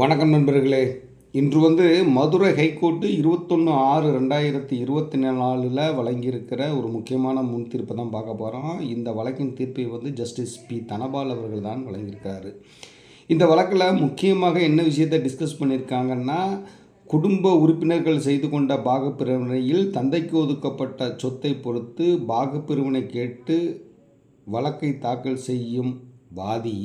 வணக்கம் நண்பர்களே. இன்று வந்து மதுரை ஹைகோர்ட்டு இருபத்தொன்று ஆறு ரெண்டாயிரத்தி இருபத்தி நாலில் வழங்கியிருக்கிற ஒரு முக்கியமான முன் தீர்ப்பை தான் பார்க்க போகிறோம் இந்த வழக்கின் தீர்ப்பை வந்து ஜஸ்டிஸ் பி. தனபால் அவர்கள் தான் வழங்கியிருக்காரு. இந்த வழக்கில் முக்கியமாக என்ன விஷயத்தை டிஸ்கஸ் பண்ணியிருக்காங்கன்னா குடும்ப உறுப்பினர்கள் செய்து கொண்ட பாகப்பிரிவினையில் தந்தைக்கு ஒதுக்கப்பட்ட சொத்தை பொறுத்து பாகப்பிரிவினை கேட்டு வழக்கை தாக்கல் செய்யும் வாதி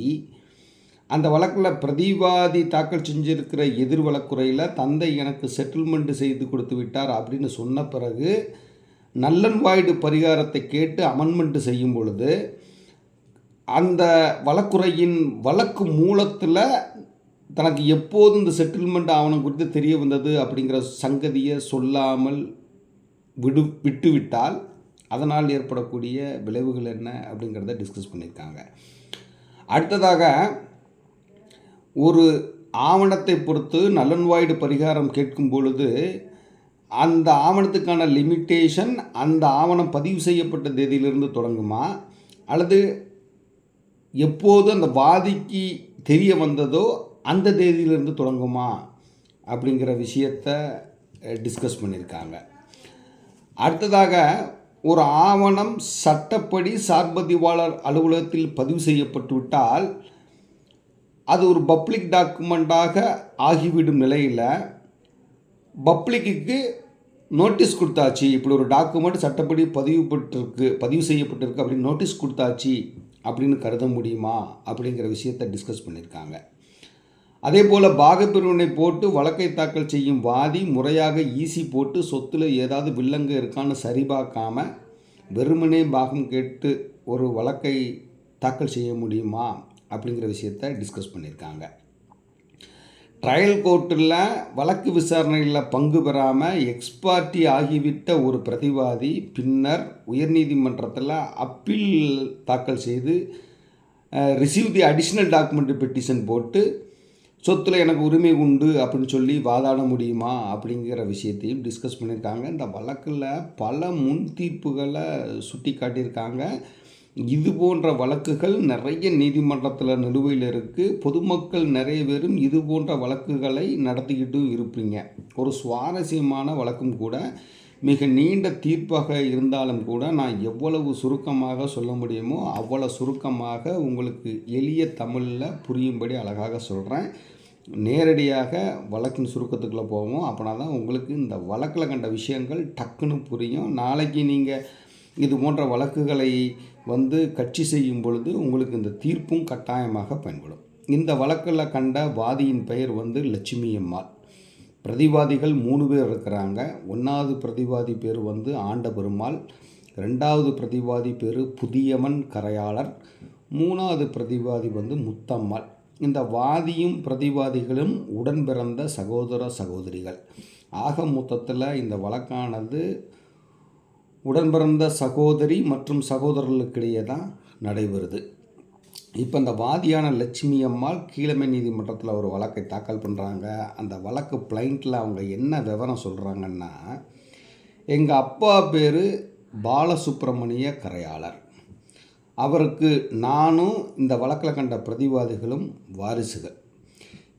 அந்த வழக்கில் பிரதிவாதி தாக்கல் செஞ்சிருக்கிற எதிர் வழக்குறையில் தந்தை எனக்கு செட்டில்மெண்ட் செய்து கொடுத்து விட்டார் அப்படின்னு சொன்ன பிறகு நல்லன்வாய்டு பரிகாரத்தை கேட்டு அமெண்ட்மெண்ட் செய்யும் பொழுது அந்த வழக்குறையின் வழக்கு மூலத்தில் தனக்கு எப்போது இந்த செட்டில்மெண்ட் ஆவணம் குறித்து தெரிய வந்தது அப்படிங்கிற சங்கதியை சொல்லாமல் விடு விட்டுவிட்டால் அதனால் ஏற்படக்கூடிய விளைவுகள் என்ன அப்படிங்கிறத டிஸ்கஸ் பண்ணியிருக்காங்க. அடுத்ததாக ஒரு ஆவணத்தை பொறுத்து நலன்வாய்டு பரிகாரம் கேட்கும் பொழுது அந்த ஆவணத்துக்கான லிமிட்டேஷன் அந்த ஆவணம் பதிவு செய்யப்பட்ட தேதியிலிருந்து தொடங்குமா? அல்லது எப்போது அந்த வாதிக்கு தெரிய வந்ததோ அந்த தேதியிலிருந்து தொடங்குமா? அப்படிங்கிற விஷயத்தை டிஸ்கஸ் பண்ணியிருக்காங்க. அடுத்ததாக ஒரு ஆவணம் சட்டப்படி சார்பதிவாளர் அலுவலகத்தில் பதிவு செய்யப்பட்டுவிட்டால் அது ஒரு பப்ளிக் டாக்குமெண்ட்டாக ஆகிவிடும் நிலையில் பப்ளிக்கு நோட்டீஸ் கொடுத்தாச்சு. இப்படி ஒரு டாக்குமெண்ட் சட்டப்படி பதிவுபட்டிருக்கு பதிவு செய்யப்பட்டிருக்கு அப்படின்னு நோட்டீஸ் கொடுத்தாச்சு அப்படின்னு கருத முடியுமா? அப்படிங்கிற விஷயத்தை டிஸ்கஸ் பண்ணியிருக்காங்க. அதே போல் பாகப்பிரிவினை போட்டு வழக்கை தாக்கல் செய்யும் வாதி முறையாக ஈசி போட்டு சொத்தில் ஏதாவது வில்லங்க இருக்கான்னு சரிபார்க்காம வெறுமனே பாகம் கேட்டு ஒரு வழக்கை தாக்கல் செய்ய முடியுமா? அப்படிங்கிற விஷயத்த டிஸ்கஸ் பண்ணியிருக்காங்க. ட்ரையல் கோர்ட்டில் வழக்கு விசாரணையில் பங்கு பெறாமல் எக்ஸ்பார்ட்டி ஆகிவிட்ட ஒரு பிரதிவாதி பின்னர் உயர்நீதிமன்றத்தில் அப்பீல் தாக்கல் செய்து receive the additional document petition போட்டு சொத்தில் எனக்கு உரிமை உண்டு அப்படின்னு சொல்லி வாதாட முடியுமா அப்படிங்கிற விஷயத்தையும் டிஸ்கஸ் பண்ணியிருக்காங்க. இந்த வழக்கில் பல முன் தீர்ப்புகளை சுட்டி காட்டியிருக்காங்க இது போன்ற வழக்குகள் நிறைய நீதிமன்றத்தில் நிலுவையில் இருக்குது பொதுமக்கள் நிறைய பேரும் இது போன்ற வழக்குகளை நடத்திக்கிட்டும் இருப்பீங்க. ஒரு சுவாரஸ்யமான வழக்கும் கூட. மிக நீண்ட தீர்ப்பாக இருந்தாலும் கூட நான் எவ்வளவு சுருக்கமாக சொல்ல முடியுமோ அவ்வளோ சுருக்கமாக உங்களுக்கு எளிய தமிழில் புரியும்படி அழகாக சொல்கிறேன் நேரடியாக வழக்கின் சுருக்கத்துக்குள்ளே போவோம். அப்படின்னா தான் உங்களுக்கு இந்த வழக்கில் கண்ட விஷயங்கள் டக்குன்னு புரியும். நாளைக்கு நீங்கள் இது போன்ற வழக்குகளை வந்து கட்சி செய்யும் பொழுது உங்களுக்கு இந்த தீர்ப்பும் கட்டாயமாக பயன்படும். இந்த வழக்கில் கண்ட வாதியின் பெயர் வந்து லட்சுமி அம்மாள். பிரதிவாதிகள் மூணு பேர் இருக்கிறாங்க. ஒன்றாவது பிரதிவாதி பேர் வந்து ஆண்ட பெருமாள் ரெண்டாவது பிரதிவாதி பேர் புதியமன் கரையாளர். மூணாவது பிரதிவாதி வந்து முத்தம்மாள். இந்த வாதியும் பிரதிவாதிகளும் உடன் பிறந்த சகோதர சகோதரிகள். ஆக மொத்தத்தில் இந்த வழக்கானது உடன்பிறந்த சகோதரி மற்றும் சகோதரர்களுக்கிடையே தான் நடைபெறுது. இப்போ இந்த வாதியான லட்சுமி அம்மாள் கீழமை நீதிமன்றத்தில் ஒரு வழக்கை தாக்கல் பண்ணுறாங்க அந்த வழக்கு பிளைண்ட்டில் அவங்க என்ன விவரம் சொல்கிறாங்கன்னா எங்கள் அப்பா பேர் பாலசுப்ரமணிய கரையாளர். அவருக்கு நானும் இந்த வழக்கில் கண்ட பிரதிவாதிகளும் வாரிசுகள்.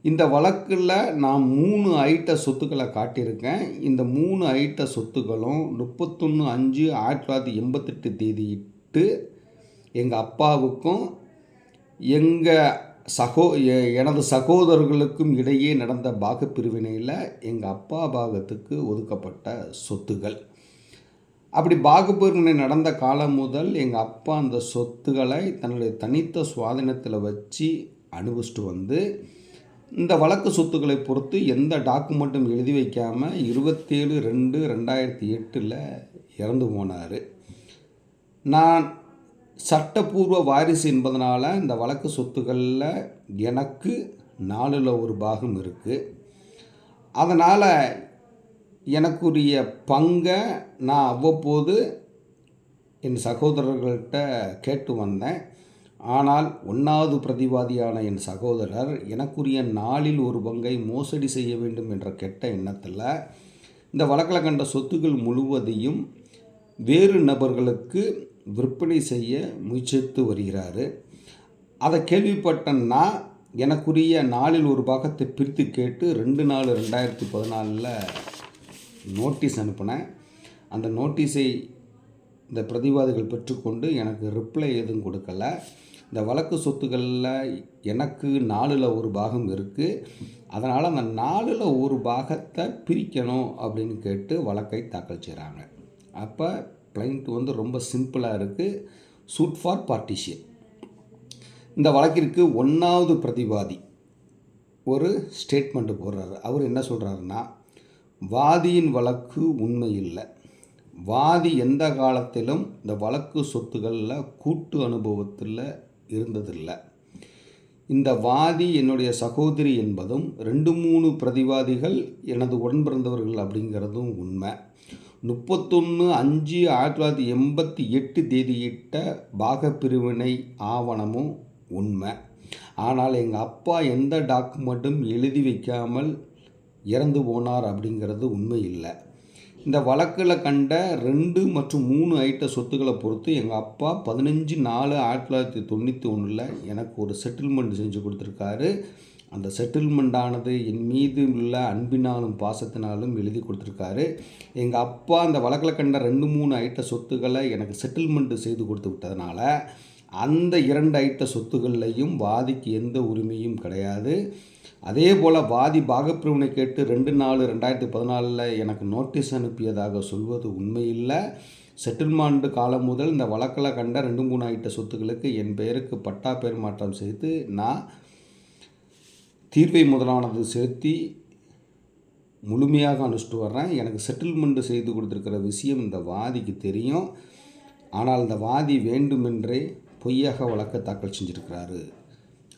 இந்த வழக்கில் நான் மூணு ஐட்ட சொத்துக்களை காட்டியிருக்கேன். இந்த மூணு ஐட்ட சொத்துக்களும் முப்பத்தொன்று அஞ்சு ஆயிரத்தி தொள்ளாயிரத்தி எண்பத்தெட்டு தேதியிட்டு எங்கள் அப்பாவுக்கும் எங்கள் சகோ எனது சகோதரர்களுக்கும் இடையே நடந்த பாகப்பிரிவினையில் எங்கள் அப்பா பாகத்துக்கு ஒதுக்கப்பட்ட சொத்துகள் அப்படி பாகப்பிரிவினை நடந்த காலம் முதல் எங்கள் அப்பா அந்த சொத்துக்களை தன்னுடைய தனித்த சுவாதீனத்தில் வச்சு அனுபவிச்சுட்டு வந்து இந்த வழக்கு சொத்துக்களை பொறுத்து எந்த டாக்குமெண்ட்டும் எழுதி வைக்காமல் இருபத்தேழு ரெண்டு ரெண்டாயிரத்தி எட்டில் இறந்து போனார். நான் சட்டப்பூர்வ வாரிசு என்பதனால் இந்த வழக்கு சொத்துக்களில் எனக்கு நாலில் ஒரு பாகம் இருக்குது அதனால் எனக்குரிய பங்கை நான் அவ்வப்போது என் சகோதரர்கள்ட்ட கேட்டு வந்தேன். ஆனால் ஒன்றாவது பிரதிவாதியான என் சகோதரர் எனக்குரிய நாளில் ஒரு பங்கை மோசடி செய்ய வேண்டும் என்ற கெட்ட எண்ணத்தில் இந்த வழக்கில் கண்ட சொத்துக்கள் முழுவதையும் வேறு நபர்களுக்கு விற்பனை செய்ய முயற்சித்து வருகிறாரு. அதை கேள்விப்பட்டேன்னா எனக்குரிய நாளில் ஒரு பாகத்தை பிரித்து கேட்டு ரெண்டு நாலு ரெண்டாயிரத்தி பதினாலில் நோட்டீஸ் அனுப்பினேன். அந்த நோட்டீஸை இந்த பிரதிவாதிகள் பெற்றுக்கொண்டு எனக்கு ரிப்ளை எதுவும் கொடுக்கல. இந்த வழக்கு சொத்துக்களில் எனக்கு நாலில் ஒரு பாகம் இருக்குது அதனால் அந்த நாலில் ஒரு பாகத்தை பிரிக்கணும் அப்படின்னு கேட்டு வழக்கை தாக்கல் செய்கிறாங்க அப்போ கிளைண்ட் வந்து ரொம்ப சிம்பிளாக இருக்குது சூட் ஃபார் பார்ட்டிஷியன். இந்த வழக்கிற்கு ஒன்றாவது பிரதிவாதி ஒரு ஸ்டேட்மெண்ட் போடுறாரு. அவர் என்ன சொல்கிறாருன்னா வாதியின் வழக்கு உண்மை இல்லை வாதி எந்த காலத்திலும் இந்த வழக்கு சொத்துக்களில் கூட்டு அனுபவத்தில் இருந்ததில்லை. இந்த வாதி என்னுடைய சகோதரி என்பதும் ரெண்டு மூணு பிரதிவாதிகள் எனது உடன்பிறந்தவர்கள் அப்படிங்கிறதும் உண்மை. முப்பத்தொன்று அஞ்சு ஆயிரத்தி தொள்ளாயிரத்தி எண்பத்தி எட்டு தேதியிட்ட பாகப்பிரிவினை ஆவணமும் உண்மை. ஆனால் எங்கள் அப்பா எந்த டாக்குமெண்ட்டும் எழுதி வைக்காமல் இறந்து போனார் அப்படிங்கிறது உண்மை இல்லை. இந்த வழக்கில் கண்ட ரெண்டு மற்றும் மூணு ஐட்ட சொத்துக்களை பொறுத்து எங்கள் அப்பா பதினஞ்சு நாலு ஆயிரத்தி தொள்ளாயிரத்தி தொண்ணூற்றி ஒன்றில் எனக்கு ஒரு செட்டில்மெண்ட் செஞ்சு கொடுத்துருக்காரு. அந்த செட்டில்மெண்ட்டானது என் மீது உள்ள அன்பினாலும் பாசத்தினாலும் எழுதி கொடுத்துருக்காரு. எங்கள் அப்பா அந்த வழக்கில் கண்ட ரெண்டு மூணு ஐட்ட சொத்துக்களை எனக்கு செட்டில்மெண்ட்டு செய்து கொடுத்து விட்டதுனால அந்த இரண்டு ஐட்ட சொத்துக்கள்லையும் வாதிக்கு எந்த உரிமையும் கிடையாது. அதே போல் வாதி பாகப்பிரிவினை கேட்டு ரெண்டு நாலு ரெண்டாயிரத்தி பதினாலில் எனக்கு நோட்டீஸ் அனுப்பியதாக சொல்வது உண்மையில்லை. செட்டில்மெண்ட் காலம் முதல் இந்த வழக்கில் கண்ட ரெண்டு மூணு ஐட்ட சொத்துக்களுக்கு என் பெயருக்கு பட்டா பெயர் மாற்றம் செய்து நான் தீர்வை முதலானது செலுத்தி முழுமையாக அனுப்பிச்சிட்டு வர்றேன். எனக்கு செட்டில்மெண்ட்டு செய்து கொடுத்துருக்கிற விஷயம் இந்த வாதிக்கு தெரியும். ஆனால் இந்த வாதி வேண்டுமென்றே பொய்யாக வழக்க தாக்கல் செஞ்சுருக்கிறாரு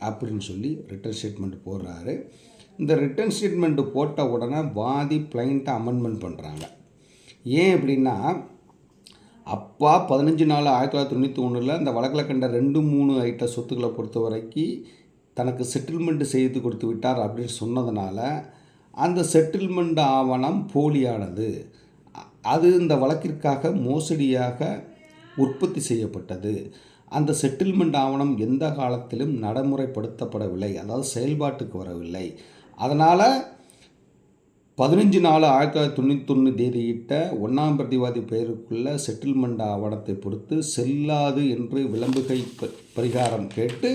அப்படின்னு சொல்லி ரிட்டர்ன் ஸ்டேட்மெண்ட் போடுறாரு. இந்த ரிட்டர்ன் ஸ்டேட்மெண்ட் போட்ட உடனே வாதி பிளைண்ட்டை அமெண்ட்மெண்ட் பண்ணுறாங்க ஏன் அப்படின்னா அப்பா பதினஞ்சு நாலு ஆயிரத்தி தொள்ளாயிரத்தி தொண்ணூற்றி ஒன்றில் இந்த வழக்கில் கண்ட ரெண்டு மூணு ஐட்ட சொத்துக்களை பொறுத்த வரைக்கும் தனக்கு செட்டில்மெண்ட் செய்து கொடுத்து விட்டார் அப்படின்னு சொன்னதுனால அந்த செட்டில்மெண்ட் ஆவணம் போலியானது. அது இந்த வழக்கிற்காக மோசடியாக உற்பத்தி செய்யப்பட்டது. அந்த செட்டில்மெண்ட் ஆவணம் எந்த காலத்திலும் நடைமுறைப்படுத்தப்படவில்லை. அதாவது செயல்பாட்டுக்கு வரவில்லை. அதனால் பதினஞ்சு நாலு ஆயிரத்தி தொள்ளாயிரத்தி தொண்ணூற்றி ஒன்று தேதியிட்ட ஒன்றாம் பிரதிவாதி பெயருக்குள்ள செட்டில்மெண்ட் ஆவணத்தை பொறுத்து செல்லாது என்று விளம்புகை பரிகாரம் கேட்டு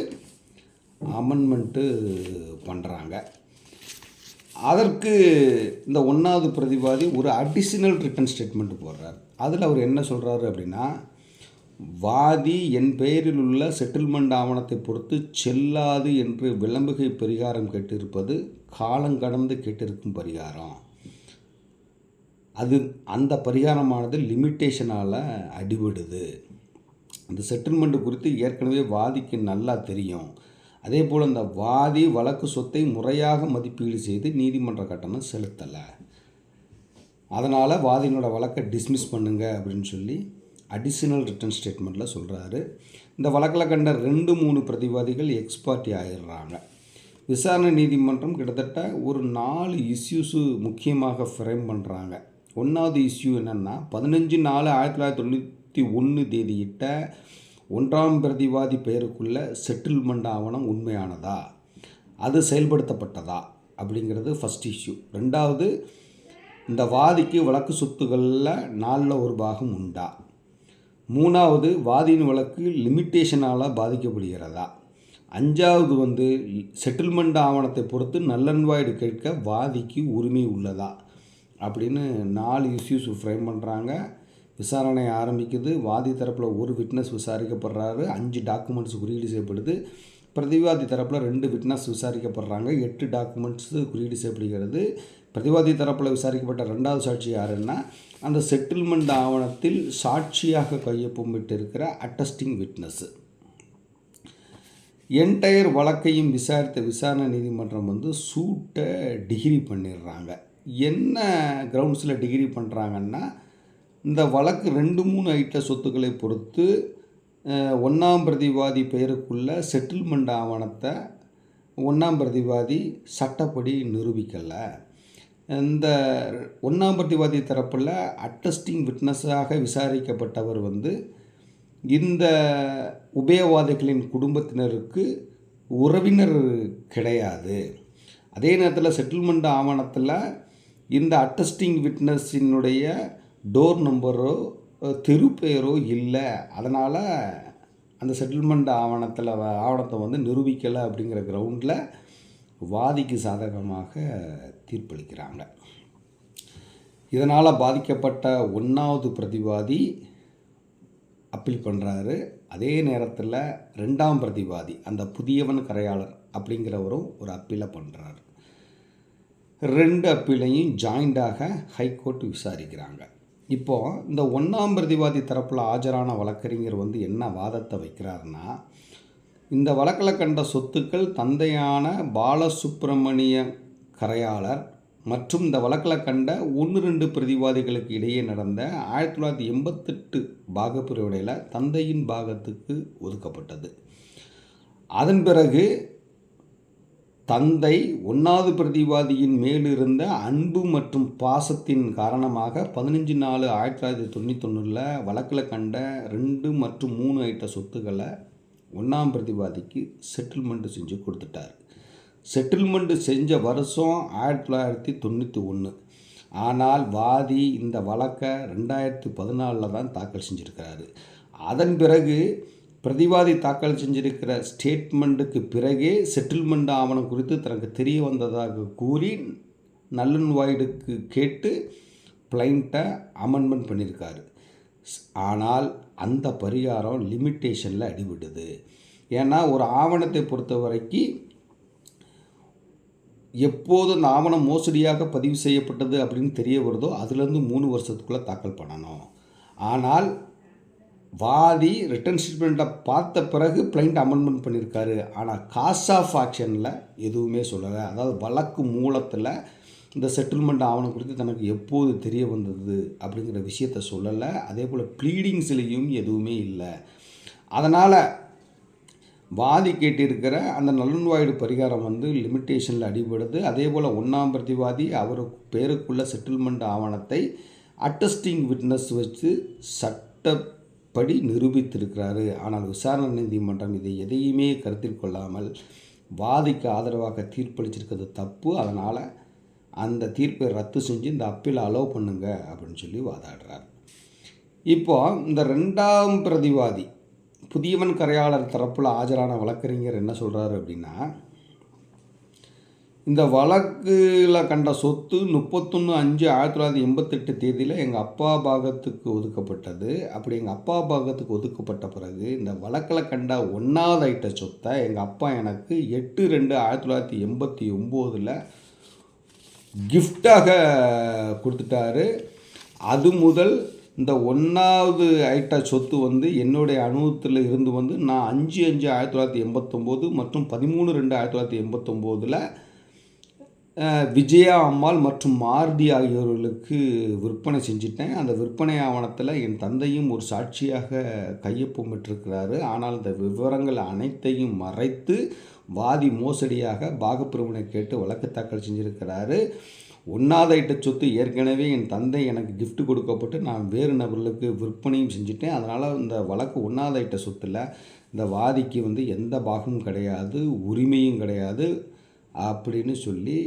அமெண்ட்மெண்ட்டு பண்ணுறாங்க அதற்கு இந்த ஒன்றாவது பிரதிவாதி ஒரு அடிஷ்னல் ரிட்டன் ஸ்டேட்மெண்ட் போடுறார். அதில் அவர் என்ன சொல்கிறாரு அப்படின்னா வாதி என் பெயரில் உள்ள செட்டில்மெண்ட் ஆவணத்தை பொறுத்து செல்லாது என்று விளம்புகை பரிகாரம் கேட்டிருப்பது காலங்கடந்து கேட்டிருக்கும் பரிகாரம். அது அந்த பரிகாரமானது லிமிட்டேஷனால் அடிபடுது. அந்த செட்டில்மெண்ட் குறித்து ஏற்கனவே வாதிக்கு நல்லா தெரியும். அதே போல் அந்த வாதி வழக்கு சொத்தை முறையாக மதிப்பீடு செய்து நீதிமன்ற கட்டணம் செலுத்தலை. அதனால் வாதியினோட வழக்கை டிஸ்மிஸ் பண்ணுங்க அப்படின்னு சொல்லி அடிஷனல் ரிட்டர்ன் ஸ்டேட்மெண்ட்டில் சொல்கிறாரு இந்த வழக்கில் கண்ட ரெண்டு மூணு பிரதிவாதிகள் எக்ஸ்பார்ட்டி ஆகிடுறாங்க விசாரணை நீதிமன்றம் கிட்டத்தட்ட ஒரு நாலு இஷ்யூஸு முக்கியமாக ஃப்ரேம் பண்ணுறாங்க ஒன்றாவது இஷ்யூ என்னென்னா பதினஞ்சு நாலு ஆயிரத்தி தொள்ளாயிரத்தி தொண்ணூற்றி ஒன்று தேதியிட்ட ஒன்றாம் பிரதிவாதி பெயருக்குள்ள செட்டில்மெண்ட் ஆவணம் உண்மையானதா? அது செயல்படுத்தப்பட்டதா? அப்படிங்கிறது ஃபஸ்ட் இஷ்யூ ரெண்டாவது இந்த வாதிக்கு வழக்கு சொத்துக்களில் நாலில் ஒரு பாகம் உண்டா? மூணாவது வாதியின் வழக்கு லிமிட்டேஷனால் பாதிக்கப்படுகிறதா? அஞ்சாவது வந்து செட்டில்மெண்ட் ஆவணத்தை பொறுத்து நல்லன்வாய்டு கேட்க வாதிக்கு உரிமை உள்ளதா? அப்படின்னு நாலு இஷ்யூஸ் ஃப்ரேம் பண்ணுறாங்க விசாரணை ஆரம்பிக்குது. வாதி தரப்பில் ஒரு விட்னஸ் விசாரிக்கப்படுறாரு. அஞ்சு டாக்குமெண்ட்ஸ் குறியீடு செய்யப்படுது. பிரதிவாதி தரப்பில் ரெண்டு விட்னஸ் விசாரிக்கப்படுறாங்க. எட்டு டாக்குமெண்ட்ஸு குறியீடு செய்யப்படுகிறது. பிரதிவாதி தரப்பில் விசாரிக்கப்பட்ட ரெண்டாவது சாட்சி யாருன்னா அந்த செட்டில்மெண்ட் ஆவணத்தில் சாட்சியாக கையொப்பமிட்டிருக்கிற அட்டஸ்டிங் விட்னஸ்ஸு என்டையர் வழக்கையும் விசாரித்த விசாரணை நீதிமன்றம் வந்து சூட்டை டிகிரி பண்ணிடுறாங்க. என்ன கிரவுண்ட்ஸில் டிகிரி பண்ணுறாங்கன்னா இந்த வழக்கு ரெண்டு மூணு ஐட்ட சொத்துக்களை பொறுத்து ஒன்றாம் பிரதிவாதி பெயருக்குள்ள செட்டில்மெண்ட் ஆவணத்தை ஒன்றாம் பிரதிவாதி சட்டப்படி நிரூபிக்கலை. இந்த ஒன்றாம் பிரதிவாதி தரப்பில் அட்டஸ்டிங் விட்னஸாக விசாரிக்கப்பட்டவர் வந்து இந்த உபயவாதிகளின் குடும்பத்தினருக்கு உறவினர் கிடையாது. அதே நேரத்தில் செட்டில்மெண்ட் ஆவணத்தில் இந்த அட்டஸ்டிங் விட்னஸினுடைய டோர் நம்பரோ தெரு பெயரோ இல்லை. அதனால் அந்த செட்டில்மெண்ட் ஆவணத்தில் வ- ஆவணத்தை வந்து நிரூபிக்கலை அப்படிங்கிற கிரவுண்டில் வாதிக்கு சாதகமாக தீர்ப்பளிக்கிறாங்க. இதனால் பாதிக்கப்பட்ட ஒன்றாவது பிரதிவாதி அப்பீல் பண்ணுறாரு அதே நேரத்தில் ரெண்டாம் பிரதிவாதி அந்த புதியவன் கரையாளர் அப்படிங்கிறவரும் ஒரு அப்பீலை பண்ணுறாரு ரெண்டு அப்பீலையும் ஜாயிண்டாக ஹைகோர்ட் விசாரிக்கிறாங்க. இப்போது இந்த ஒன்றாம் பிரதிவாதி தரப்பில் ஆஜரான வழக்கறிஞர் வந்து என்ன வாதத்தை வைக்கிறாருன்னா இந்த வழக்கில் கண்ட சொத்துக்கள் தந்தையான பாலசுப்பிரமணிய கரையாளர் மற்றும் இந்த வழக்கில் கண்ட ஒன்று ரெண்டு பிரதிவாதிகளுக்கு இடையே நடந்த ஆயிரத்தி தொள்ளாயிரத்தி எண்பத்தெட்டு பாகப்பிரிவினையில் தந்தையின் பாகத்துக்கு ஒதுக்கப்பட்டது. அதன் பிறகு தந்தை ஒன்றாவது பிரதிவாதியின் மேலிருந்த அன்பு மற்றும் பாசத்தின் காரணமாக பதினஞ்சு நாலு ஆயிரத்தி தொள்ளாயிரத்தி தொண்ணூத்தொன்னில் வழக்கில் கண்ட ரெண்டு மற்றும் மூணு ஐட்ட சொத்துக்களை ஒன்றாம் பிரதிவாதிக்கு செட்டில்மெண்ட்டு செஞ்சு கொடுத்துட்டார். செட்டில்மெண்ட்டு செஞ்ச வருஷம் ஆயிரத்தி தொள்ளாயிரத்தி தொண்ணூற்றி ஒன்று ஆனால் வாதி இந்த வழக்கை ரெண்டாயிரத்தி பதினாலில் தான் தாக்கல் செஞ்சுருக்கிறாரு. அதன் பிறகு பிரதிவாதி தாக்கல் செஞ்சிருக்கிற ஸ்டேட்மெண்ட்டுக்கு பிறகே செட்டில்மெண்ட் ஆவணம் குறித்து தனக்கு தெரிய வந்ததாக கூறி நல்லன் வாய்டுக்கு கேட்டு பிளைண்ட்டை அமெண்ட்மெண்ட் பண்ணியிருக்காரு ஆனால் அந்த பரிகாரம் லிமிட்டேஷனில் அடிபடுது. ஏன்னா ஒரு ஆவணத்தை பொறுத்த வரைக்கும் எப்போது அந்த ஆவணம் மோசடியாக பதிவு செய்யப்பட்டது அப்படின்னு தெரிய வருதோ அதுலேருந்து மூணு வருஷத்துக்குள்ளே தாக்கல் பண்ணணும். ஆனால் வாதி ரிட்டர்ன் ஸ்டேட்மெண்ட்டை பார்த்த பிறகு பிளைண்ட் அமெண்ட்மெண்ட் பண்ணியிருக்காரு. ஆனால் காஸ்ட் ஆஃப் ஆக்ஷனில் எதுவுமே சொல்லலை. அதாவது வழக்கு மூலத்தில் இந்த செட்டில்மெண்ட் ஆவணம் குறித்து தனக்கு எப்போது தெரிய வந்தது அப்படிங்கிற விஷயத்த சொல்லலை. அதே போல் ப்ளீடிங்ஸ்லேயும் எதுவுமே இல்லை. அதனால் வாதி கேட்டிருக்கிற அந்த நலன்வாயுடு பரிகாரம் வந்து லிமிட்டேஷனில் அடிபடுது. அதே போல் ஒன்றாம் பிரதிவாதி அவர் பேருக்குள்ள செட்டில்மெண்ட் ஆவணத்தை அட்டஸ்டிங் விட்னஸ் வச்சு சட்டப்படி நிரூபித்திருக்கிறாரு. ஆனால் விசாரணை நீதிமன்றம் இதை எதையுமே கருத்தில் கொள்ளாமல் வாதிக்கு ஆதரவாக தீர்ப்பளிச்சிருக்கிறது தப்பு. அதனால் அந்த தீர்ப்பை ரத்து செஞ்சு இந்த அப்பீல் அலோவ் பண்ணுங்க அப்படின்னு சொல்லி வாதாடுறார். இப்போ இந்த ரெண்டாம் பிரதிவாதி புதியவன் கரையாளர் தரப்பில் ஆஜரான வழக்கறிஞர் என்ன சொல்கிறாரு அப்படின்னா இந்த வழக்கில் கண்ட சொத்து முப்பத்தொன்று அஞ்சு ஆயிரத்தி தொள்ளாயிரத்தி எண்பத்தெட்டு தேதியில் எங்கள் அப்பா பாகத்துக்கு ஒதுக்கப்பட்டது. அப்படி எங்கள் அப்பா பாகத்துக்கு ஒதுக்கப்பட்ட பிறகு இந்த வழக்கில் கண்ட ஒன்றாவது ஐட்ட சொத்தை எங்கள் அப்பா எனக்கு எட்டு ரெண்டு ஆயிரத்தி தொள்ளாயிரத்தி எண்பத்தி ஒம்போதில் கிஃப்டாக கொடுத்துட்டாரு. அது முதல் இந்த ஒன்றாவது ஐட்டா சொத்து வந்து என்னுடைய அனுபவத்தில் இருந்து வந்து நான் அஞ்சு அஞ்சு ஆயிரத்தி தொள்ளாயிரத்தி எண்பத்தொம்போது மற்றும் பதிமூணு ரெண்டு ஆயிரத்தி தொள்ளாயிரத்தி எண்பத்தொம்போதில் விஜயா அம்மாள் மற்றும் மாருதி ஆகியோர்களுக்கு விற்பனை செஞ்சிட்டேன். அந்த விற்பனை ஆவணத்தில் என் தந்தையும் ஒரு சாட்சியாக கையொப்பமிட்டிருக்கிறாரு ஆனால் இந்த விவரங்கள் அனைத்தையும் மறைத்து வாதி மோசடியாக பாகப்பிரிவினை கேட்டு வழக்கு தாக்கல் செஞ்சிருக்கிறாரு. ஒன்றாவது இட்ட சொத்து ஏற்கனவே என் தந்தை எனக்கு கிஃப்ட் கொடுக்கப்பட்டு நான் வேறு நபர்களுக்கு விற்பனையும் செஞ்சுட்டேன். அதனால் இந்த வழக்கு ஒன்றாவது ஐட்ட சொத்தில் இந்த வாதிக்கு வந்து எந்த பாகமும் கிடையாது உரிமையும் கிடையாது அப்படின்னு சொல்லி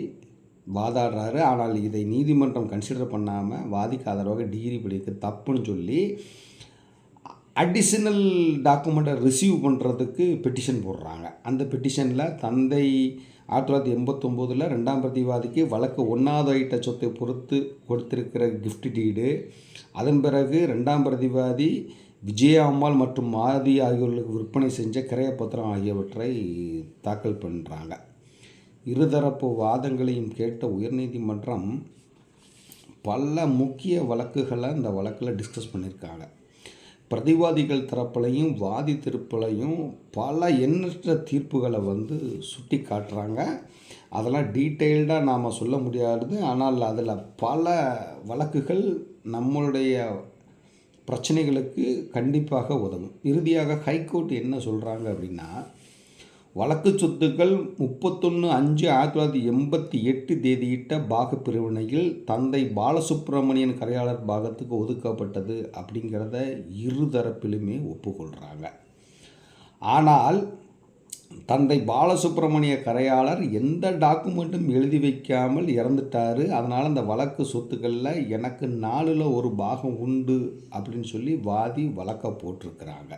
வாதாடுறாரு. ஆனால் இதை நீதிமன்றம் கன்சிடர் பண்ணாமல் வாதிக்கு ஆதரவாக டிகிரி படிக்க தப்புன்னு சொல்லி அடிஷனல் டாக்குமெண்ட்டை ரிசீவ் பண்ணுறதுக்கு பெட்டிஷன் போடுறாங்க. அந்த பெட்டிஷனில் தந்தை ஆயிரத்தி தொள்ளாயிரத்தி எண்பத்தொம்போதில் ரெண்டாம் பிரதிவாதிக்கு வழக்கு ஒன்றாவது ஐட்ட சொத்தை பொறுத்து கொடுத்திருக்கிற கிஃப்ட் டீடு அதன் பிறகு ரெண்டாம் பிரதிவாதி விஜய அம்மாள் மற்றும் மாதி ஆகியோர்களுக்கு விற்பனை செஞ்ச கிரையப்பத்திரம் ஆகியவற்றை தாக்கல் பண்ணுறாங்க இருதரப்பு வாதங்களையும் கேட்ட உயர்நீதிமன்றம் பல முக்கிய வழக்குகளை இந்த வழக்கில் டிஸ்கஸ் பண்ணியிருக்காங்க. பிரதிவாதிகள் தரப்புலையும் வாதி திருப்பலையும் பல எண்ணற்ற தீர்ப்புகளை வந்து சுட்டி காட்டுறாங்க. அதெல்லாம் டீட்டெயில்டாக நாம் சொல்ல முடியாது. ஆனால் அதில் பல வழக்குகள் நம்மளுடைய பிரச்சனைகளுக்கு கண்டிப்பாக உதவும். இறுதியாக ஹைகோர்ட் என்ன சொல்கிறாங்க அப்படின்னா வழக்கு சொத்துக்கள் முப்பத்தொன்று அஞ்சு ஆயிரத்தி தொள்ளாயிரத்தி எண்பத்தி எட்டு தேதியிட்ட பாகப் பிரிவினையில் தந்தை பாலசுப்பிரமணியன் கரையாளர் பாகத்துக்கு ஒதுக்கப்பட்டது அப்படிங்கிறத இருதரப்பிலுமே ஒப்புக்கொள்கிறாங்க ஆனால் தந்தை பாலசுப்ரமணிய கரையாளர் எந்த டாக்குமெண்ட்டும் எழுதி வைக்காமல் இறந்துட்டார். அதனால் அந்த வழக்கு சொத்துக்களில் எனக்கு நாலில் ஒரு பாகம் உண்டு அப்படின்னு சொல்லி வாதி வழக்க போட்டிருக்கிறாங்க.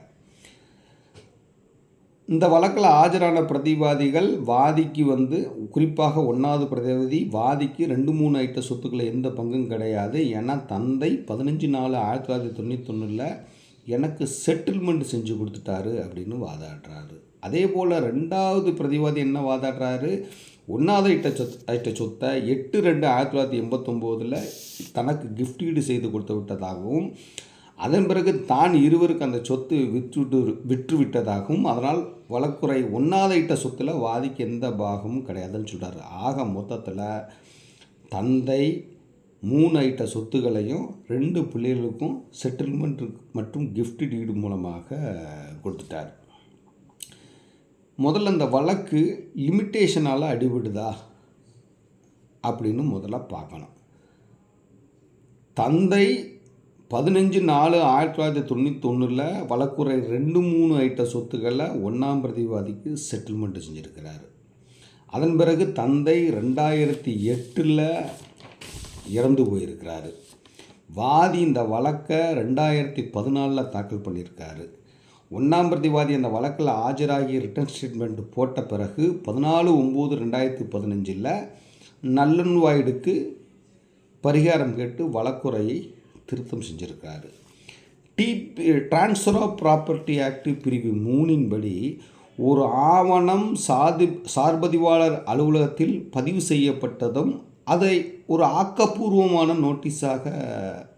இந்த வழக்கில் ஆஜரான பிரதிவாதிகள் வாதிக்கு வந்து குறிப்பாக ஒன்றாவது பிரதிவாதி வாதிக்கு ரெண்டு மூணு ஐட்ட சொத்துக்களை எந்த பங்கும் கிடையாது. ஏன்னா தந்தை பதினஞ்சு நாலு ஆயிரத்தி தொள்ளாயிரத்தி தொண்ணூத்தொன்னில் எனக்கு செட்டில்மெண்ட் செஞ்சு கொடுத்துட்டாரு அப்படின்னு வாதாடுறாரு. அதே போல் ரெண்டாவது பிரதிவாதி என்ன வாதாடுறாரு? ஒன்றாவது ஐட்ட சொத் ஐட்ட சொத்தை எட்டு ரெண்டு ஆயிரத்தி தொள்ளாயிரத்தி எண்பத்தொம்போதில் தனக்கு கிஃப்டீடு செய்து கொடுத்து விட்டதாகவும் அதன் பிறகு தான் இருவருக்கு அந்த சொத்து விற்றுட்டு விற்று விட்டதாகவும் அதனால் வழக்குறை ஒன்றாவது இட்ட சொத்தில் வாதிக்கு எந்த பாகமும் கிடையாதுன்னு சொல்கிறார் ஆக மொத்தத்தில் தந்தை மூணு ஐட்ட சொத்துக்களையும் ரெண்டு பிள்ளைகளுக்கும் செட்டில்மெண்ட் மற்றும் கிஃப்ட் டீடு மூலமாக கொடுத்துட்டார். முதல்ல இந்த வழக்கு லிமிட்டேஷனால் அடிபடுதா அப்படின்னு முதல்ல பார்க்கணும். தந்தை பதினஞ்சு நாலு ஆயிரத்தி தொள்ளாயிரத்தி தொண்ணூற்றி ஒன்றில் வழக்குறை ரெண்டு மூணு ஐட்ட சொத்துக்களை ஒன்றாம் பிரதிவாதிக்கு செட்டில்மெண்ட் செஞ்சுருக்கிறாரு. அதன் பிறகு தந்தை ரெண்டாயிரத்தி எட்டில் இறந்து போயிருக்கிறாரு. வாதி இந்த வழக்கை ரெண்டாயிரத்தி பதினாலில் தாக்கல் பண்ணியிருக்காரு. ஒன்றாம் பிரதிவாதி அந்த வழக்கில் ஆஜராகி ரிட்டர்ன் ஸ்டேட்மெண்ட் போட்ட பிறகு பதினாலு ஒம்பது ரெண்டாயிரத்தி பதினஞ்சில் நல்லன்வாய்டுக்கு பரிகாரம் கேட்டு வழக்குறையை திருத்தம் செஞ்சுருக்காரு. The transfer of property act பிரிவு மூணின்படி ஒரு ஆவணம் சாதி சார்பதிவாளர் அலுவலகத்தில் பதிவு செய்யப்பட்டதும் அதை ஒரு ஆக்கப்பூர்வமான நோட்டீஸாக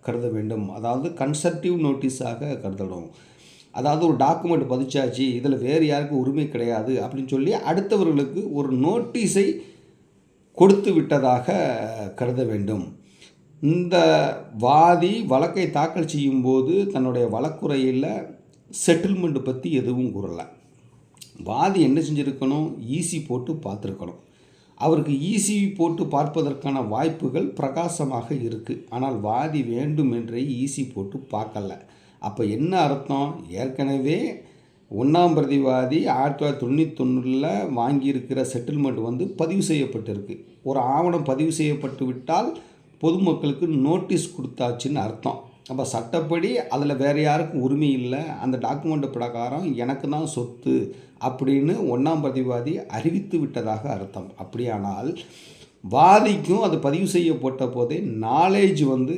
கருத வேண்டும். அதாவது கன்சர்டிவ் நோட்டீஸாக கருதணும். அதாவது ஒரு டாக்குமெண்ட் பதிச்சாச்சு இதில் வேறு யாருக்கும் உரிமை கிடையாது அப்படின்னு சொல்லி அடுத்தவர்களுக்கு ஒரு நோட்டீஸை கொடுத்து விட்டதாக கருத வேண்டும். இந்த வாதி வழக்கை தாக்கல் செய்யும்போது தன்னுடைய வழக்குறையில் செட்டில்மெண்ட் பற்றி எதுவும் கூறலை. வாதி என்ன செஞ்சுருக்கணும்? ஈசி போட்டு பார்த்துருக்கணும். அவருக்கு ஈசி போட்டு பார்ப்பதற்கான வாய்ப்புகள் பிரகாசமாக இருக்குது ஆனால் வாதி வேண்டும் என்றே ஈசி போட்டு பார்க்கல. அப்போ என்ன அர்த்தம்? ஏற்கனவே ஒன்றாம் பிரதிவாதி ஆயிரத்தி தொள்ளாயிரத்தி தொண்ணூத்தொன்னில் வாங்கியிருக்கிற செட்டில்மெண்ட் வந்து பதிவு செய்யப்பட்டிருக்கு. ஒரு ஆவணம் பதிவு செய்யப்பட்டு விட்டால் பொதுமக்களுக்கு நோட்டீஸ் கொடுத்தாச்சுன்னு அர்த்தம். அப்போ சட்டப்படி அதில் வேறு யாருக்கும் உரிமை இல்லை. அந்த டாக்குமெண்ட் பிரகாரம் எனக்கு தான் சொத்து அப்படின்னு ஒன்றாம் பிரதிவாதி அறிவித்து விட்டதாக அர்த்தம். அப்படியானால் வாதிக்கும் அது பதிவு செய்யப்பட்ட போதே நாலேஜ் வந்து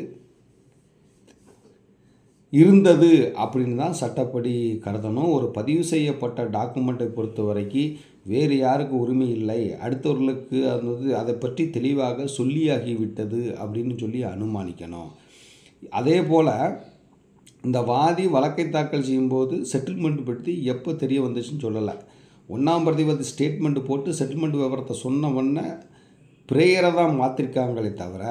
இருந்தது அப்படின்னு தான் சட்டப்படி கருதணும். ஒரு பதிவு செய்யப்பட்ட டாக்குமெண்ட்டை பொறுத்த வரைக்கும் வேறு யாருக்கு உரிமை இல்லை. அடுத்தவர்களுக்கு அது வந்து அதை பற்றி தெளிவாக சொல்லியாகிவிட்டது அப்படின்னு சொல்லி அனுமானிக்கணும். அதே போல் இந்த வாதி வழக்கை தாக்கல் செய்யும்போது செட்டில்மெண்ட் பற்றி எப்போ தெரிய வந்துச்சுன்னு சொல்லலை. ஒன்றாம் பிரதிவாதி ஸ்டேட்மெண்ட் போட்டு செட்டில்மெண்ட் விவரத்தை சொன்ன உடனே ப்ரேயரை தான் மாற்றிருக்காங்களே தவிர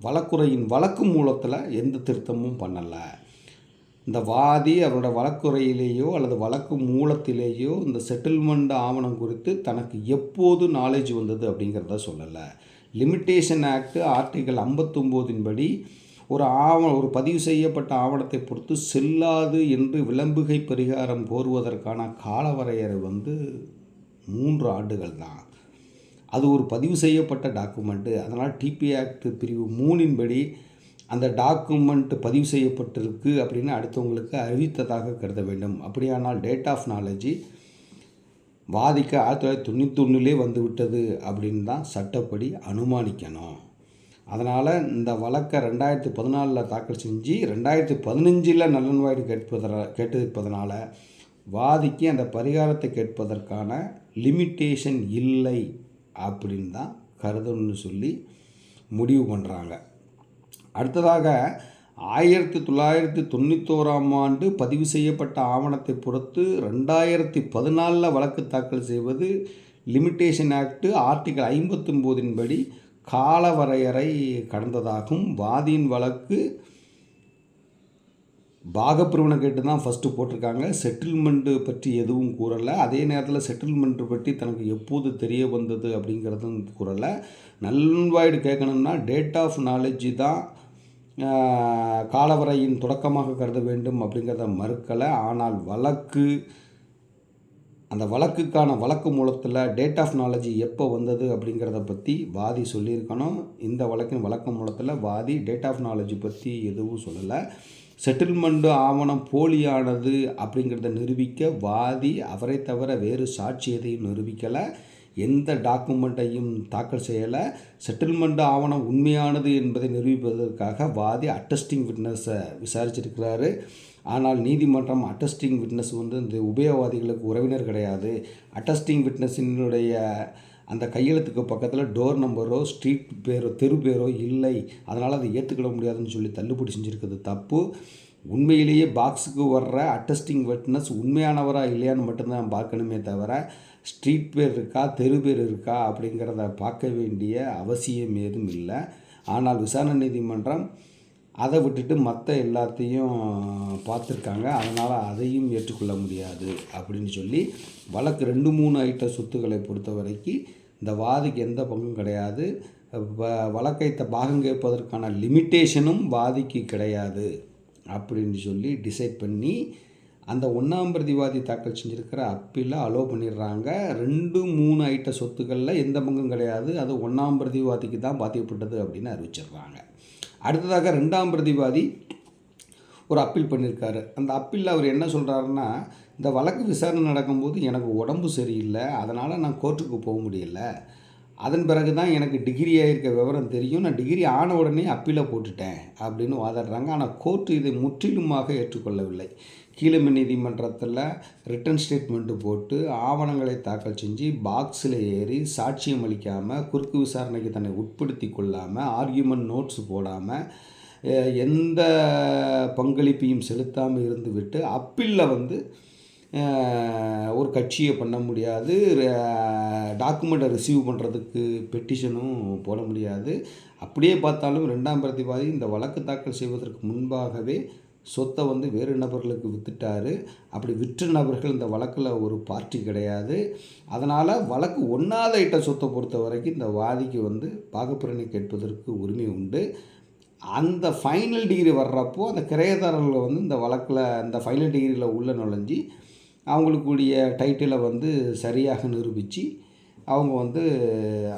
வழக்குறையின் வழக்கு மூலத்தில் எந்த திருத்தமும் பண்ணலை. இந்த வாதி அவரோட வழக்குறையிலேயோ அல்லது வழக்கு மூலத்திலேயோ இந்த செட்டில்மெண்ட் ஆவணம் குறித்து தனக்கு எப்போது நாலேஜ் வந்தது அப்படிங்கிறத சொல்லலை. லிமிட்டேஷன் ஆக்ட் ஆர்டிகல் ஐம்பத்தொம்போதின் படி ஒரு ஆவணம் ஒரு பதிவு செய்யப்பட்ட ஆவணத்தை பொறுத்து செல்லாது என்று விளம்புகை பரிகாரம் கோருவதற்கான காலவரையறை வந்து மூன்று ஆண்டுகள் தான். அது ஒரு பதிவு செய்யப்பட்ட டாக்குமெண்ட்டு அதனால் டிபி ஆக்ட் பிரிவு மூணின்படி அந்த டாக்குமெண்ட் பதிவு செய்யப்பட்டிருக்கு அப்படின்னு அடுத்தவங்களுக்கு அறிவித்ததாக கருத வேண்டும். அப்படியானால் டேட் ஆஃப் நாலேஜி வாதிக்க ஆயிரத்தி தொள்ளாயிரத்தி தொண்ணூற்றி தொண்ணூத்தொன்னுலே வந்து விட்டது அப்படின்னு தான் சட்டப்படி அனுமானிக்கணும். அதனால் இந்த வழக்கை ரெண்டாயிரத்தி பதினாலில் தாக்கல் செஞ்சு ரெண்டாயிரத்தி பதினஞ்சில் நலன்வாய்டு கேட்பதா கேட்டிருப்பதனால வாதிக்கு அந்த பரிகாரத்தை கேட்பதற்கான லிமிட்டேஷன் இல்லை அப்படின்னு தான் கருதணும்னு சொல்லி முடிவு பண்ணுறாங்க அடுத்ததாக ஆயிரத்தி தொள்ளாயிரத்தி தொண்ணூத்தோராம் ஆண்டு பதிவு செய்யப்பட்ட ஆவணத்தை பொறுத்து ரெண்டாயிரத்தி பதினாலில் வழக்கு தாக்கல் செய்வது லிமிட்டேஷன் ஆக்டு ஆர்டிகல் ஐம்பத்தொம்போதின் படி கடந்ததாகும். வாதியின் வழக்கு பாகப்பிரிவினை கேட்டு தான் ஃபஸ்ட்டு போட்டிருக்காங்க. செட்டில்மெண்ட்டு பற்றி எதுவும் கூறலை. அதே நேரத்தில் செட்டில்மெண்ட்டு பற்றி தனக்கு எப்போது தெரிய வந்தது அப்படிங்கிறதும் கூறலை. நல்வாய்டு கேட்கணும்னா டேட் ஆஃப் நாலேஜ் தான் காலவரையின் தொடக்கமாக கருத வேண்டும் அப்படிங்கிறத மறுக்கலை. ஆனால் வழக்கு அந்த வழக்குக்கான வழக்கு மூலத்தில் டேட் ஆஃப் நாலேஜ் எப்போ வந்தது அப்படிங்கிறத பற்றி வாதி சொல்லியிருக்கணும். இந்த வழக்கின் வழக்கு மூலத்தில் வாதி டேட் ஆஃப் நாலேஜ் பற்றி எதுவும் சொல்லலை. செட்டில்மெண்ட்டு ஆவணம் போலியானது அப்படிங்கிறத நிரூபிக்க வாதி அவரை தவிர வேறு சாட்சி எதையும் நிரூபிக்கலை. எந்த டாக்குமெண்ட்டையும் தாக்கல் செய்யலை. செட்டில்மெண்ட் ஆவணம் உண்மையானது என்பதை நிரூபிப்பதற்காக வாதி அட்டஸ்டிங் விட்னஸை விசாரிச்சிருக்கிறாரு. ஆனால் நீதிமன்றம் அட்டஸ்டிங் விட்னஸ் வந்து இந்த உபயோகவாதிகளுக்கு உறவினர் கிடையாது. அட்டஸ்டிங் விட்னஸினுடைய அந்த கையெழுத்துக்கு பக்கத்தில் டோர் நம்பரோ ஸ்ட்ரீட் பேரோ தெரு பேரோ இல்லை. அதனால் அதை ஏற்றுக்கிட முடியாதுன்னு சொல்லி தள்ளுபடி செஞ்சுருக்கிறது தப்பு. உண்மையிலேயே பாக்ஸுக்கு வர்ற அட்டஸ்டிங் விட்னஸ் உண்மையானவரா இல்லையான்னு மட்டும்தான் பார்க்கணுமே தவிர ஸ்ட்ரீட் பேர் இருக்கா தெரு பேர் இருக்கா அப்படிங்கிறத பார்க்க வேண்டிய அவசியம் ஏதும் இல்லை. ஆனால் விசாரணை நீதிமன்றம் அதை விட்டுட்டு மற்ற எல்லாத்தையும் பார்த்துருக்காங்க. அதனால் அதையும் ஏற்றுக்கொள்ள முடியாது அப்படின்னு சொல்லி வழக்கு ரெண்டு மூணு ஐட்ட சொத்துக்களை பொறுத்த வரைக்கும் இந்த வாதிக்கு எந்த பங்கும் கிடையாது. வ- வழக்கை பாகம் கேட்பதற்கான லிமிட்டேஷனும் வாதிக்கு கிடையாது அப்படின்னு சொல்லி டிசைட் பண்ணி அந்த ஒன்றாம் பிரதிவாதி தாக்கல் செஞ்சுருக்கிற அப்பீலை அலோவ் பண்ணிடுறாங்க. ரெண்டு மூணு ஐட்ட சொத்துக்களில் எந்த பங்கும் கிடையாது. அது ஒன்றாம் பிரதிவாதிக்கு தான் பாதிக்கப்பட்டது அப்படின்னு அறிவிச்சிடுறாங்க. அடுத்ததாக ரெண்டாம் பிரதிவாதி ஒரு அப்பீல் பண்ணியிருக்காரு அந்த அப்பீலில் அவர் என்ன சொல்கிறாருன்னா இந்த வழக்கு விசாரணை நடக்கும்போது எனக்கு உடம்பு சரியில்லை. அதனால் நான் கோர்ட்டுக்கு போக முடியல. அதன் பிறகு தான் எனக்கு டிகிரி ஆகிருக்க விவரம் தெரியும். நான் டிகிரி ஆன உடனே அப்பீலை போட்டுட்டேன் அப்படின்னு வாதாடுறாங்க. ஆனால் கோர்ட்டு இதை முற்றிலுமாக ஏற்றுக்கொள்ளவில்லை. கீழமை நீதிமன்றத்தில் ரிட்டன் ஸ்டேட்மெண்ட்டு போட்டு ஆவணங்களை தாக்கல் செஞ்சு பாக்ஸில் ஏறி சாட்சியம் அளிக்காமல் குறுக்கு விசாரணைக்கு தன்னை உட்படுத்தி கொள்ளாமல் ஆர்கியூமெண்ட் நோட்ஸ் போடாமல் எந்த பங்களிப்பையும் செலுத்தாமல் இருந்துவிட்டு அப்பீலில் வந்து ஒரு கட்சியை பண்ண முடியாது. டாக்குமெண்ட்டை ரிசீவ் பண்ணுறதுக்கு பெட்டிஷனும் போட முடியாது. அப்படியே பார்த்தாலும் ரெண்டாம் பிரதிவாதி இந்த வழக்கு தாக்கல் செய்வதற்கு முன்பாகவே சொத்தை வந்து வேறு நபர்களுக்கு வித்துட்டாரு. அப்படி விற்ற நபர்கள் இந்த வழக்கில் ஒரு பார்ட்டி கிடையாது. அதனால் வழக்கு ஒன்றாத இட்ட சொத்தை பொறுத்த வரைக்கும் இந்த வாதிக்கு வந்து பாகப்பிரணி கேட்பதற்கு உரிமை உண்டு. அந்த ஃபைனல் டிகிரி வர்றப்போ அந்த கிரையதாரர்கள் வந்து இந்த வழக்கில் அந்த ஃபைனல் டிகிரியில் உள்ள நுழைஞ்சி அவங்களுக்குரிய டைட்டிலை வந்து சரியாக நிரூபித்து அவங்க வந்து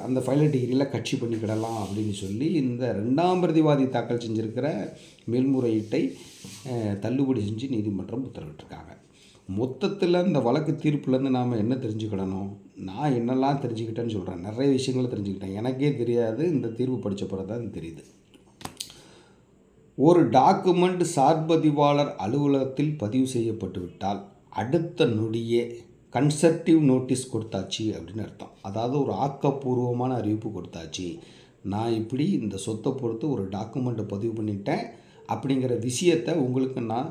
அந்த ஃபைனல் டிகிரியில் கட்சி பண்ணிக்கிடலாம் அப்படின்னு சொல்லி இந்த ரெண்டாம் பிரதிவாதி தாக்கல் செஞ்சுருக்கிற மேல்முறையீட்டை தள்ளுபடி செஞ்சு நீதிமன்றம் உத்தரவிட்டிருக்காங்க. மொத்தத்தில் இந்த வழக்கு தீர்ப்புலேருந்து நாம் என்ன தெரிஞ்சுக்கிடணும்? நான் என்னெல்லாம் தெரிஞ்சுக்கிட்டேன்னு சொல்கிறேன் நிறைய விஷயங்களை தெரிஞ்சுக்கிட்டேன். எனக்கே தெரியாது. இந்த தீர்ப்பு படித்த பிறகு தான் தெரியுது. ஒரு டாக்குமெண்ட் சார்பதிவாளர் அலுவலகத்தில் பதிவு செய்யப்பட்டு விட்டால் அடுத்த நொடியே கன்சர்டிவ் நோட்டீஸ் கொடுத்தாச்சு அப்படின்னு அர்த்தம். அதாவது ஒரு ஆக்கப்பூர்வமான அறிவிப்பு கொடுத்தாச்சு. நான் இப்படி இந்த சொத்தை பொறுத்து ஒரு டாக்குமெண்ட்டை பதிவு பண்ணிட்டேன். அப்படிங்கிற விஷயத்தை உங்களுக்கு நான்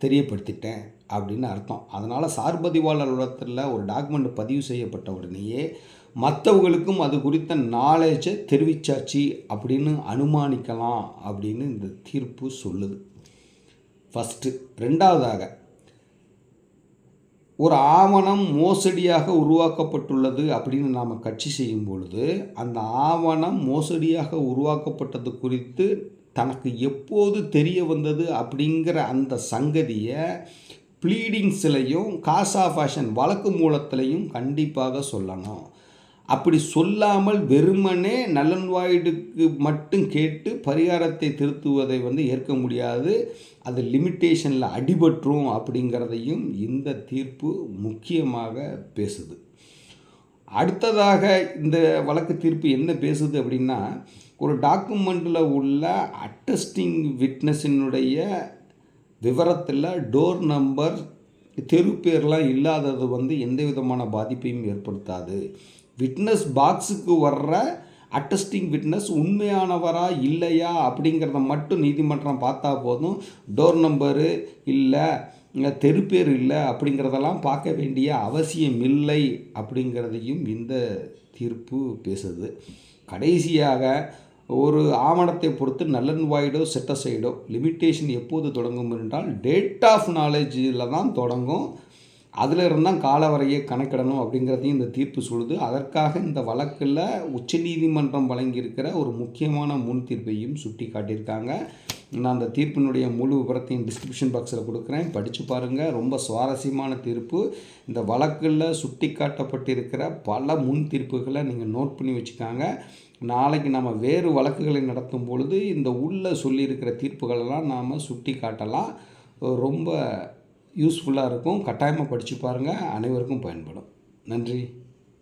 தெரியப்படுத்திட்டேன் அப்படின்னு அர்த்தம். அதனால் சார்பதிவாளர் உலகத்தில் ஒரு டாக்குமெண்ட் பதிவு செய்யப்பட்ட உடனேயே மற்றவங்களுக்கும் அது குறித்த நாலேஜை தெரிவிச்சாச்சு அப்படின்னு அனுமானிக்கலாம் அப்படின்னு இந்த தீர்ப்பு சொல்லுது. ஃபஸ்ட்டு ரெண்டாவதாக ஒரு ஆவணம் மோசடியாக உருவாக்கப்பட்டுள்ளது அப்படின்னு நாம் கட்சி செய்யும் பொழுது அந்த ஆவணம் மோசடியாக உருவாக்கப்பட்டது குறித்து தனக்கு எப்போது தெரிய வந்தது அப்படிங்கிற அந்த சங்கதியை ப்ளீடிங்ஸ்லையும் காசா ஃபேஷன் வழக்கு மூலத்திலையும் கண்டிப்பாக சொல்லணும். அப்படி சொல்லாமல் வெறுமனே நலன்வாயுடுக்கு மட்டும் கேட்டு பரிகாரத்தை திருத்துவதை வந்து ஏற்க முடியாது. அது லிமிட்டேஷனில் அடிபட்டுரும் அப்படிங்கிறதையும் இந்த தீர்ப்பு முக்கியமாக பேசுது. அடுத்ததாக இந்த வழக்கு தீர்ப்பு என்ன பேசுது அப்படின்னா ஒரு டாக்குமெண்ட்டில் உள்ள அட்டஸ்டிங் விட்னஸினுடைய விவரத்தில் டோர் நம்பர் தெரு பேர்லாம் இல்லாதது வந்து எந்த விதமான பாதிப்பையும் ஏற்படுத்தாது. விட்னஸ் பாக்ஸுக்கு வர்ற அட்டஸ்டிங் விட்னஸ் உண்மையானவரா இல்லையா அப்படிங்கிறத மட்டும் நீதிமன்றம் பார்த்தா போதும். டோர் நம்பரு இல்லை தெரு பேர் இல்லை அப்படிங்கிறதெல்லாம் பார்க்க வேண்டிய அவசியம் இல்லை அப்படிங்கிறதையும் இந்த தீர்ப்பு பேசுது. கடைசியாக ஒரு ஆவணத்தை பொறுத்து நல்லன் வாய்டோ செட்டசைடோ லிமிட்டேஷன் எப்போது தொடங்கும் என்றால் டேட் ஆஃப் நாலேஜில் தான் தொடங்கும். அதில் இருந்தால் காலவரையை கணக்கிடணும் அப்படிங்கிறதையும் இந்த தீர்ப்பு சொல்லுது. அதற்காக இந்த வழக்கில் உச்சநீதிமன்றம் வழங்கியிருக்கிற ஒரு முக்கியமான முன் தீர்ப்பையும் சுட்டி காட்டியிருக்காங்க நான் அந்த தீர்ப்பினுடைய முழு விவரத்தையும் டிஸ்கிரிப்ஷன் பாக்ஸில் கொடுக்குறேன். படித்து பாருங்கள் ரொம்ப சுவாரஸ்யமான தீர்ப்பு. இந்த வழக்கில் சுட்டி காட்டப்பட்டிருக்கிற பல முன் தீர்ப்புகளை நீங்கள் நோட் பண்ணி வச்சுக்காங்க. நாளைக்கு நம்ம வேறு வழக்குகளை நடத்தும் பொழுது இந்த உள்ளே சொல்லியிருக்கிற தீர்ப்புகளெல்லாம் நாம் சுட்டி காட்டலாம். ரொம்ப யூஸ்ஃபுல்லாக இருக்கும். கட்டாயமாக படித்து பாருங்கள் அனைவருக்கும் பயன்படும். நன்றி.